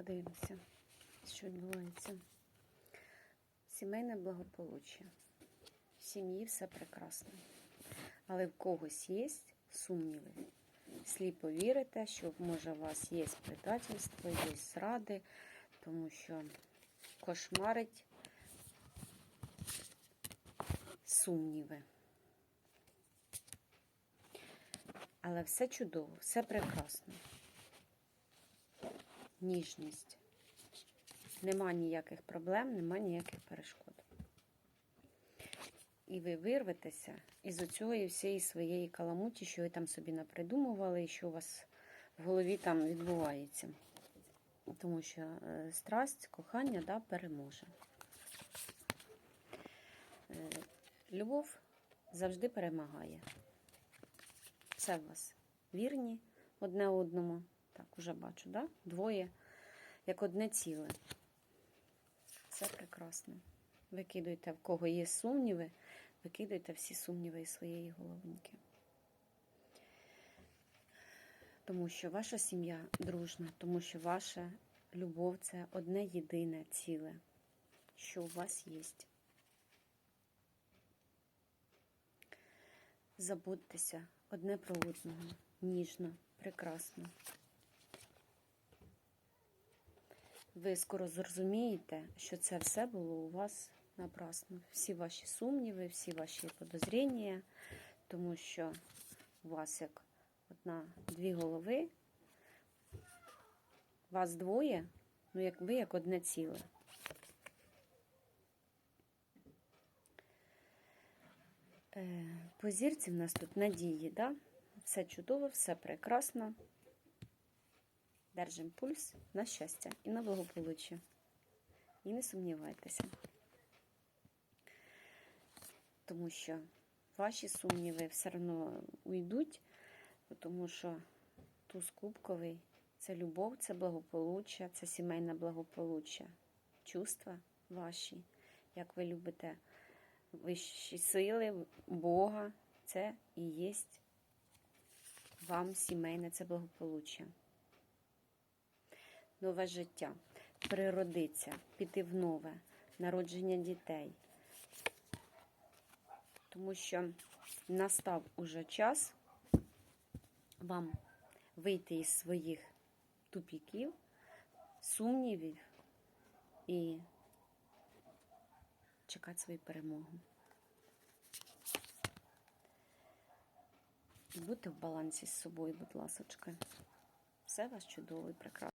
подивимося, що відбувається. Сімейне благополуччя. В сім'ї все прекрасно. Але в когось є сумніви. Сліпо вірите, що може у вас є предательство, є зради, тому що кошмарить сумніви. Але все чудово, все прекрасно. Ніжність. Нема ніяких проблем, нема ніяких перешкод. І ви вирветеся із оцієї всієї своєї каламуті, що ви там собі напридумували, і що у вас в голові там відбувається. Тому що е, страсть, кохання да, переможе. Е, Любов завжди перемагає. Це в вас вірні одне одному. Так, уже бачу, да? Двоє, як одне ціле. Це прекрасно. Викидуйте, в кого є сумніви, викидуйте всі сумніви із своєї головоньки. Тому що ваша сім'я дружна, тому що ваша любов це одне єдине ціле, що у вас є. Забудьтеся одне про одного, ніжно, прекрасно. Ви скоро зрозумієте, що це все було у вас напрасно. Всі ваші сумніви, всі ваші подозріння, тому що у вас як одна, дві голови, вас двоє, ну як ви як одне ціле. Е, По зірці в нас тут надії, да? все чудово, все прекрасно. Держимо пульс на щастя і на благополуччя. І не сумнівайтеся. Тому що ваші сумніви все одно уйдуть, тому що туз кубковий це любов, це благополуччя, це сімейне благополуччя, чувства ваші, як ви любите вищі сили, Бога, це і є вам сімейне це благополуччя. Нове життя, природиться, піти в нове, народження дітей. Тому що настав уже час вам вийти із своїх тупіків, сумнівів і чекати свою перемогу. Будьте в балансі з собою, будь ласочка. Все вас чудово і прекрасно.